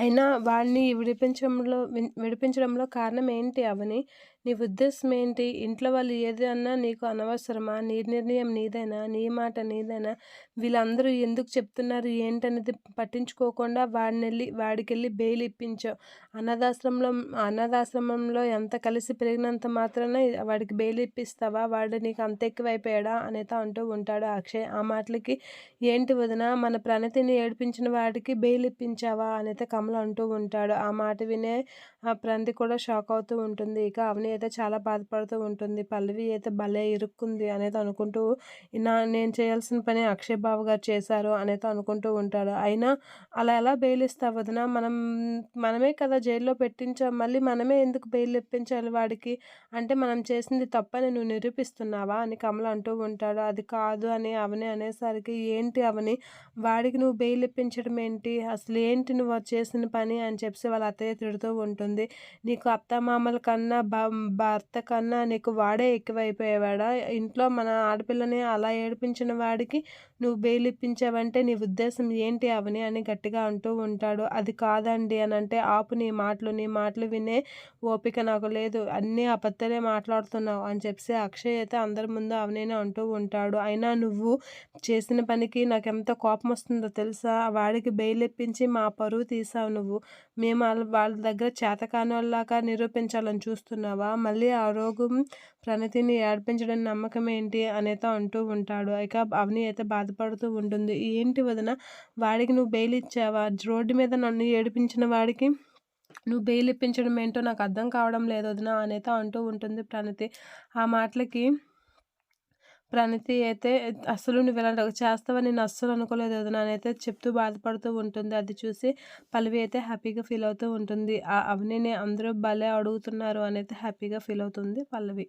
అయినా వాడిని విడిపించడంలో విడిపించడంలో కారణం ఏంటి అవని? నీ ఉద్దేశం ఏంటి? ఇంట్లో వాళ్ళు ఏది అన్నా నీకు అనవసరమా? నీ నిర్ణయం నీదైనా? నీ మాట నీదైనా? వీళ్ళందరూ ఎందుకు చెప్తున్నారు? ఏంటనేది పట్టించుకోకుండా వాడిని వెళ్ళి వాడికి వెళ్ళి బెయిల్ ఇప్పించావు. అనాథాశ్రమంలో అనాథాశ్రమంలో ఎంత కలిసి పెరిగినంత మాత్రాన వాడికి బెయిల్ ఇప్పిస్తావా? వాడు నీకు అంత ఎక్కువైపోయాడా? అనేత అంటూ ఉంటాడు అక్షయ్. ఆ మాటలకి ఏంటి వదిన? మన ప్రణతిని ఏడిపించిన వాడికి బెయిల్ ఇప్పించావా? అనేత కమల అంటూ ఉంటాడు. ఆ మాట వినే ఆ ప్రణతి కూడా షాక్ అవుతూ ఉంటుంది. ఇక అవని అయితే చాలా బాధపడుతూ ఉంటుంది. పల్లవి అయితే భలే ఇరుక్కుంది అనేది అనుకుంటూ నా నేను చేయాల్సిన పని అక్షయ్ బాబు గారు చేశారు అనేది అనుకుంటూ ఉంటాడు. అయినా అలా ఎలా బెయిల్ ఇస్తా వదిన? మనం మనమే కదా జైల్లో పెట్టించాం. మళ్ళీ మనమే ఎందుకు బెయిల్ ఇప్పించాలి వాడికి? అంటే మనం చేసింది తప్పని నువ్వు నిరూపిస్తున్నావా అని కమల అంటూ ఉంటాడు. అది కాదు అని అవని అనేసరికి ఏంటి అవని? వాడికి నువ్వు బెయిల్ ఇప్పించడం ఏంటి అసలు ఏంటి నువ్వు చేసిన పని అని చెప్పి వాళ్ళ అత్తయ్య తిడుతూ ఉంటుంది. నీకు అత్తమామల కన్నా భర్త కన్నా నీకు వాడే ఎక్కువైపోయేవాడా? ఇంట్లో మన ఆడపిల్లని అలా ఏడిపించిన వాడికి నువ్వు బెయిల్ ఇప్పించావంటే నీ ఉద్దేశం ఏంటి అవని అని గట్టిగా అంటూ ఉంటాడు. అది కాదండి అని అంటే ఆపు నీ మాటలు నీ మాటలు వినే ఓపిక నాకు లేదు. అన్నీ అబద్ధలే మాట్లాడుతున్నావు అని చెప్పి అక్షయ్ అయితే అందరి ముందు అవనైనా అంటూ ఉంటాడు. అయినా నువ్వు చేసిన పనికి నాకు ఎంత కోపం వస్తుందో తెలుసా? వాడికి బెయిల్ ఇప్పించి మా పరువు తీసావు నువ్వు? మేము వాళ్ళ దగ్గర చేతకానోళ్ళలాగా నిరూపించాలని చూస్తున్నావా? మళ్ళీ ఆ రోగం ప్రణతిని ఏడిపించడం నమ్మకం ఏంటి అనేత అంటూ ఉంటాడు. ఇక అవని అయితే బాధపడుతూ ఉంటుంది. ఏంటి వదిన వాడికి నువ్వు బెయిల్ ఇచ్చావా? రోడ్డు మీద నన్ను ఏడిపించిన వాడికి నువ్వు బెయిల్ ఇప్పించడం ఏంటో నాకు అర్థం కావడం లేదు వదిన అనేత అంటూ ఉంటుంది ప్రణతి. ఆ మాటలకి ప్రణతి అయితే అసలు నువ్వు ఇలా చేస్తావని నేను అస్సలు అనుకోలేదు వదిన. అయితే చెప్తూ బాధపడుతూ ఉంటుంది. అది చూసి పల్లవి అయితే హ్యాపీగా ఫీల్ అవుతూ ఉంటుంది. ఆ అవనిని అందరూ భలే అడుగుతున్నారు అని అయితే హ్యాపీగా ఫీల్ అవుతుంది పల్లవి.